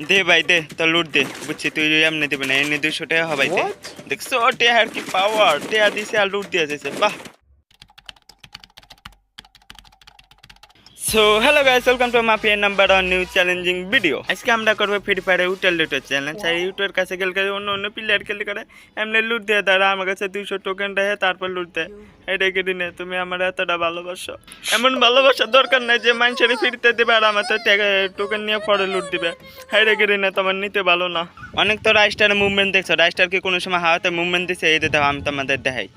দে ভাই দে তো লুট দে বুঝছি তুই এমনি দিবি না এমনি দুশো টাকা হবাই দে দেখছ টেহার কি পাওয়ার টেহা দিছে আর লুট দিয়ে যাচ্ছে বাহ so hello guys welcome to mafia number one new challenging video আজকে আমরা করব ফ্রি ফায়ারে উটেল লুটের চ্যালেঞ্জ আর ইউটের কাছে গেলে অন্য অন্য প্লেয়ার খেলে করে এমনি লুট দিয়ে তারা আমার কাছে দুইশো টোকেন দেয় তারপর লুট দেয়। এটা কি দিনে তুমি আমার এতটা ভালোবাসো। এমন ভালোবাসার দরকার নাই যে মানুষের ফ্রিতে দেবে আর আমার তো টোকেন নিয়ে পরে লুট দিবে। হ্যাঁ রেখে দিনে তোমার নিতে ভালো না। অনেক তো রাইস্টার মুভমেন্ট দেখছ। রাইস্টার কি কোনো সময় হাওয়াতে মুভমেন্ট দিছে এই দেখো আমি তোমাদের দেখাই।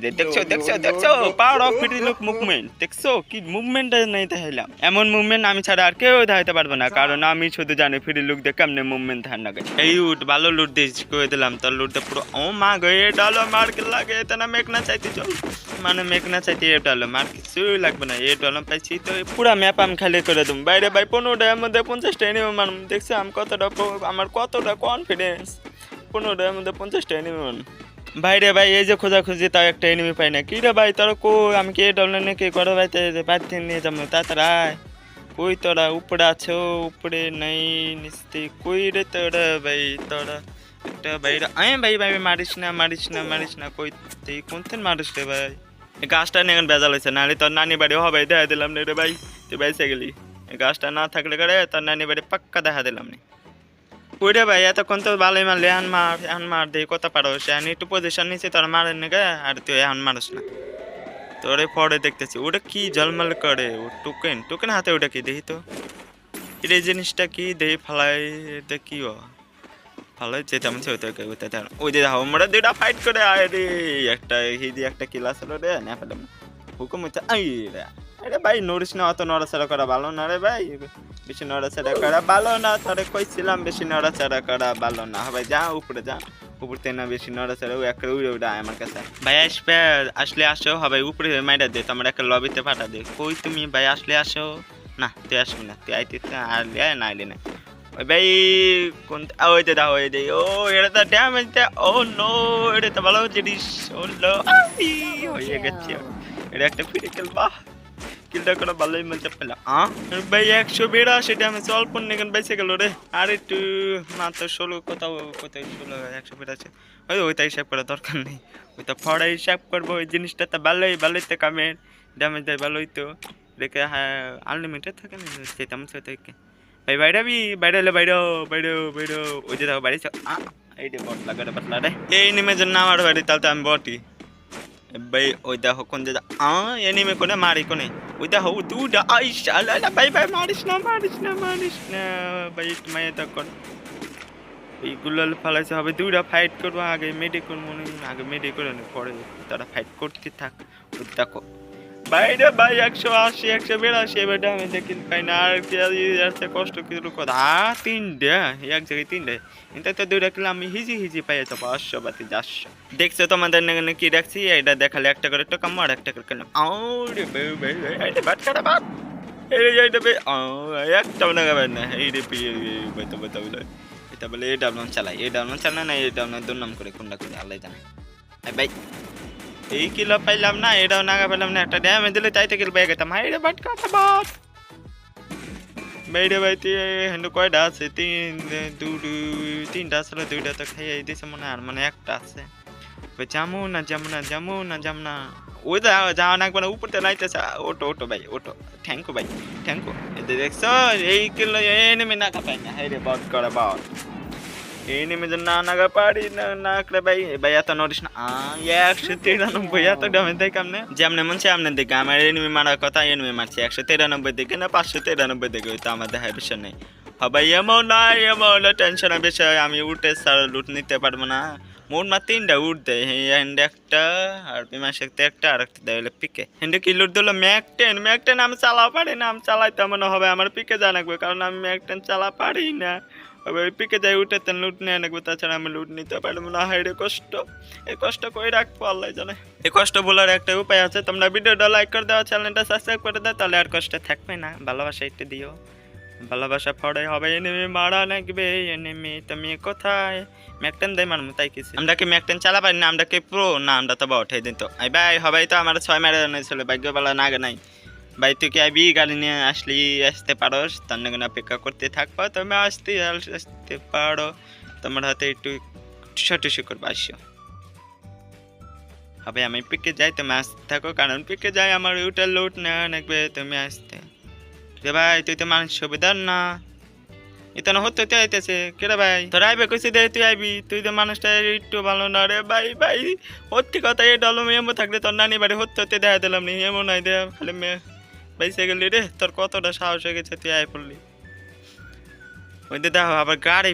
দেখছ দেখছ দেখছ power of free look movement দেখছ কি মুভমেন্ট নাই দেখাইলাম এমন মুভমেন্ট আমি ছাড়া আর কেউ দেখাইতে পারব না কারণ আমি শুধু জানি ফ্রি লুক দিয়ে কেমনে মুভমেন্ট ধান লাগে এই উঠ ভালো লুট দিস করে দিলাম তোর লুটতে পুরো ও মা গো এ ডালো মার লাগে এটা না মেঘ না চাইতে চল। মানে মেঘ না চাইতে এ ডালো মার কিছুই লাগবে না এ ডালো পাইছি তো পুরা ম্যাপ আমি খালি করে দেবো। বাইরে ভাই পনেরোটার মধ্যে পঞ্চাশটা এনে মানুষ দেখছি আমি কতটা আমার কতটা কনফিডেন্স পনেরোটার মধ্যে পঞ্চাশটা এনে ভাই রে ভাই, এই যে খোঁজাখুঁজি, তাও একটা এনিমি পাই না। কি রে ভাই, তোরা কো আমি কে ডবল নে কে করে ভাই থেকে নিয়ে যাব? তাড়াতাড়ি কই তোরা? উপরে আছো? উপরে নাই, নিস্তে। কই রে তোরা ভাই? তোরা একটা ভাই রে আয় ভাই ভাই মারিস না মারিস না মারিস না। কই তুই? কোনতেন মারিস রে ভাই? গাছটা নিয়ে বেজাল হয়েছে, নাহলে তোর নানি বাড়ি হবে দেখা দিলাম রে ভাই। তুই বাইসে গেলি। গাছটা না থাকলে করে তোর নানি বাড়ি পাক্কা দেখা দিলাম নি ওইরে ভাই, এতক্ষণ তো ভালোই মারলে এখন মার এখন মার দিয়ে কথা পারো সে এখন একটু পজিশন নিচ্ছে তোর মারেন না আর তুই এখন মারস না। তোরে পরে দেখতেছি, ওটা কি জলমল করে, ও টোকেন টোকেন হাতে ওটা কি, দেখি তো। এটা জিনিসটা কি দেখি ফালাই, এটা কি ও? ফালাই যেতে আমি ওইটা ওই দেখো, আমরা দুইটা ফাইট করে আয় রে, একটা হিদি, একটা কিলা ছিল রে, না পেলাম হুকুম হচ্ছে আই রে আরে ভাই, নড়িস না, অত নড়াচড়া করা ভালো না রে ভাই। বেশি নড়াচড়া করা ভালো না তোরে কইছিলাম বেশি নড়াচড়া করা ভালো না। ভাই, যা, উপরে যা। উপর থেকে না বেশি নড়াচড়া ওই একটা উড়ে উড়ে আমার কাছে। ভাই, আসবে, আসলে আসো হবে উপরে মাইরা দে, তোমার একটা লবিতে পাঠা দে। কই তুমি, ভাই, আসলে আসো? না, তুই আসবি না, তুই আইতে আইলে না আইলে না। ওই ভাই, কোন ওই দাও ওই যে ও, এটা তো ড্যামেজ দে, ও নো এটা তো ভালো জিনিস, ও নো হয়ে গেছে। এটা একটা ফিরিকেল বাহ। কিলটা করে ভালোই মজা পেলাম আ? ভাই, একশো বিরাশি ড্যামেজ অল্প নেগেন বেঁচে গেল রে? আর একটু মাত্র ষোলো কোথাও, কোথায় ষোলো, একশো বিরাশি ওই ওইটা হিসাব করার দরকার নেই। ওইটা ফড়া হিসাব করব, ওই জিনিসটা তো ভালোই ভালোই তো কামের ড্যামেজ দেয় ভালোই তো। রেখে হ্যাঁ আনলিমিটেড থাকে না সেটা ভাই, বাইরে বি বাইরে এলে বাইরে বাইরে বাইরে ওই যে দেখো বাড়ি এই বট লাগারে পাতলা রে। এই নিমে জন্য আমার বাড়ি, তাহলে তো আমি বটি ভাই ওই দেখো কোন যে আ এনিমে কোনে মারি কোনে ওই দেখো দুটা আইস আলা ভাই ভাই মারিস না মারিস না মারিস না ভাই তুমি এটা কর এইগুলো ফালাইছে হবে দুইটা ফাইট করব আগে মেডে করব না, আগে মেডে করে পরে তারা ফাইট করতে থাক ওই দেখো বাইরে ভাই একশো আশি একশো বিরাশি এবার আমি দেখি পাই না আর কি আর কষ্ট কিছু কথা আ তিনটে এক জায়গায় তিনটে। এটা তো দুইটা কিলো আমি হিজি হিজি পাই তো পাঁচশো বাতি চারশো। দেখছ তোমাদের নাকি কি দেখছি? এটা দেখালে একটা করে একটা কাম আর একটা করে কিনলাম আরে বে বে বে, বাদ কাটা বে আ, একটা না না। এই রে পি বেতো বেতো বলে এটা বলে এই ডাবলন চালাই এই ডাবলন চালাই না এই ডাবলন দুর্নাম করে কোনটা করে আল্লাহ জানে। এই কিলো পাইলাম না, এটাও নাগা পেলাম না, একটা ড্যামে দিলে চাইতে কিলো পেয়ে গেতাম। হাই রে বাট কাটা বাট বাইরে বাইতে হেন্ডু কয়টা আছে? তিন, দু, দু- তিনটা আসলে দুইটা তো খাইয়ে দিয়েছে মনে আর মানে একটা আছে। যামু না যামু না যামু না যাম না। ওই যা যাওয়া না একবার উপরতে নাইতেছে ওটো ওটো ভাই, ওটো থ্যাংক ভাই থ্যাংক দেখছ, এই কিলো এই নেমে না খাপাই না হাই রে বট করা বট ভাই এত নড়িস না আ একশো তিরানব্বই এত ডামে দেখ আমনে যেমনে মন সামনে দিকে আমার এনিমি মারার কথা এনিমি মারছে একশো তিরানব্বই দিকে না পাঁচশো তিরানব্বই দিকে ওই তো আমার দেখার বিষয় নেই ভাই এমন না এমন টেনশনের বিষয় আমি উঠে স্যার লুট নিতে পারব না মোট মা তিনটা উঠ দেয় হ্যান্ড একটা আর বিমান শক্তি একটা আর একটা দেয় পিকে হ্যান্ডে কি লুট দিল ম্যাক টেন আমি চালা পারি না আমি হবে আমার পিকে কারণ আমি চালা পারি না ওই পিকে যাই উঠে তেন লুট নিয়ে আনব তাছাড়া আমি লুট নিতে পারব না। হাই কষ্ট। এই কষ্ট করে রাখব, আল্লাহ জানে। এই কষ্ট বলার একটা উপায় আছে। তোমরা ভিডিওটা লাইক করে দাও, চ্যানেলটা সাবস্ক্রাইব করে দাও, তাহলে আর কষ্ট থাকবে না। ভালোবাসা একটু দিও। ভালোবাসা পড়ে হবে, এনেমি মারা লাগবে এনেমি তুমি কোথায়? ম্যাকটেন দেয় মারমু, তাই কিছু। আমরা কি ম্যাকটেন চালা পারি না, আমরা কি প্রো? না, আমরা তো বটে দিন তো। এই ভাই হবাই তো, আমার ছয় মেরে ছিল, ভাগ্যবালা না, আগে নাই। ভাই, তুই কি আবি গাড়ি নিয়ে আসলি, আসতে পারোস? তার নাকি অপেক্ষা করতে থাকব। তুমি আসতে আসতে পারো। তোমার হাতে একটু টুসা করব আসো হবে, আমি পিকে যাই, তুমি আসতে থাকো, কারণ পিকে যাই আমার ওটা লোড নেওয়া লাগবে, তুমি আসতে। রে ভাই, তুই তো মানুষ সুবিধার না। এটা না হতে হতে আইতেছে। কেরে ভাই? তোর আইবে কইছি দে, তুই আইবি। তুই তো মানুষটা একটু ভালো না রে ভাই ভাই। সত্যি কথা, এই ডালো এমন থাকলে তোর নানি বাড়ি হতে হতে দেখা দিলাম নি, এমন নাই দে খালি মেয়ে। বাইসে গেলি রে, তোর কতটা সাহস হয়ে গেছে তুই আই পড়লি। ওই যে দেখো, আবার গাড়ি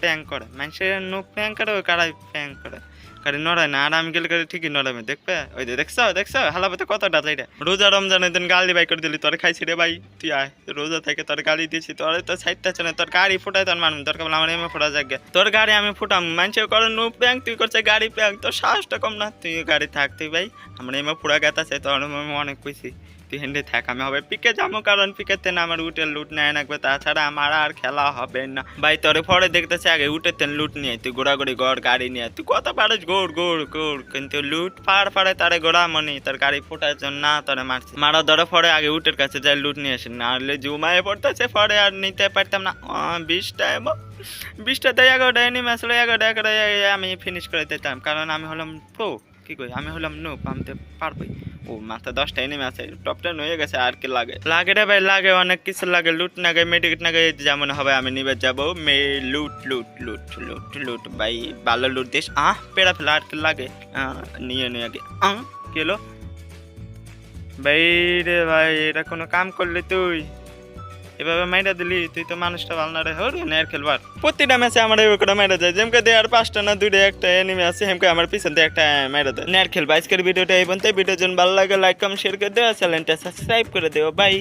প্যাং করে। মানুষের নো প্যাং করে, ওই গাড়ি প্যাং করে। গাড়ি নড়ায় না, আর আমি গেলে গাড়ি ঠিকই নড়াবে, দেখবে? ওই যে দেখছ? দেখছ হালাবাতে কতটা চাইটা রোজা রমজানের দিন গালি বাই করে দিলি, তোর খাইছি রে ভাই, তুই আয়। রোজা থেকে তোর গাড়ি দিয়েছি, তোর তো সাইডটা চলে তোর গাড়ি ফুটাই তোর মানুষ দরকার বলে আমার এমে ফুটা যাক তোর গাড়ি আমি ফুটাম মানুষে করে নো প্যাং, তুই করছে গাড়ি প্যাং, তোর সাহসটা কম না। তুই গাড়ি থাক তুই ভাই, আমার এমে ফুটা গেতাছে, তোর অনেক কইছি। তুই হেন্ডে থাক, আমি হবে পিকে যাব, কারণ পিকেতে না আমার উঠে লুট নেয় রাখবে তাছাড়া আমার আর খেলা হবে না। ভাই, তোরে পরে দেখতেছে, আগে উঠেতে লুট নিয়ে, তুই ঘোরাঘুরি গড় গাড়ি নিয়ে, তুই কত পারিস? গোড় গোড় গোড় কিন্তু লুট পার পারে তারে গোড়া মনি তার গাড়ি ফোটার জন্য না তোরে মারছে। মারা ধরে পরে আগে উটের কাছে যাই লুট নিয়ে আসে না হলে জুমায় পড়তেছে, পরে আর নিতে পারতাম না। বিশটা এবং বিশটা দেয় এগারোটা এনিমে আসলে এগারোটা এগারোটা আমি ফিনিশ করে দিতাম, কারণ আমি হলাম প্রো কি কই, আমি হলাম নো পামতে পারবই। ও মাথা দশটা এনিমে আছে টপ টেন হয়ে গেছে আর কি লাগে? লাগে রে ভাই লাগে অনেক কিছু লাগে লুট নাগে মেডিকেট নাগে যেমন হবে আমি নিবে যাব মে লুট লুট লুট লুট লুট ভাই ভালো লুট দিস। আহ পেড়া ফেলা আর কি লাগে? নিয়ে নিয়ে আগে। আহ কি হলো? ভাই রে ভাই এটা কোনো কাম করলি তুই? এভাবে মাইরা দিলি, তুই তো মানুষটা ভালো না রে। হর নেয়ার খেলবার প্রতিটা ম্যাচে আমার এই করে মাইরা যায়। যেমকে দেয়ার পাঁচটা না, দুইটা, একটা এনিমে আছে, হেমকে আমার পিছন দিয়ে একটা মাইরা দেয়। নেয়ার খেলবা আজকের ভিডিওটা এই পর্যন্ত ভিডিও জন ভালো লাগে লাইক কম শেয়ার করে দেওয়া চ্যানেলটা সাবস্ক্রাইব করে দেও। বাই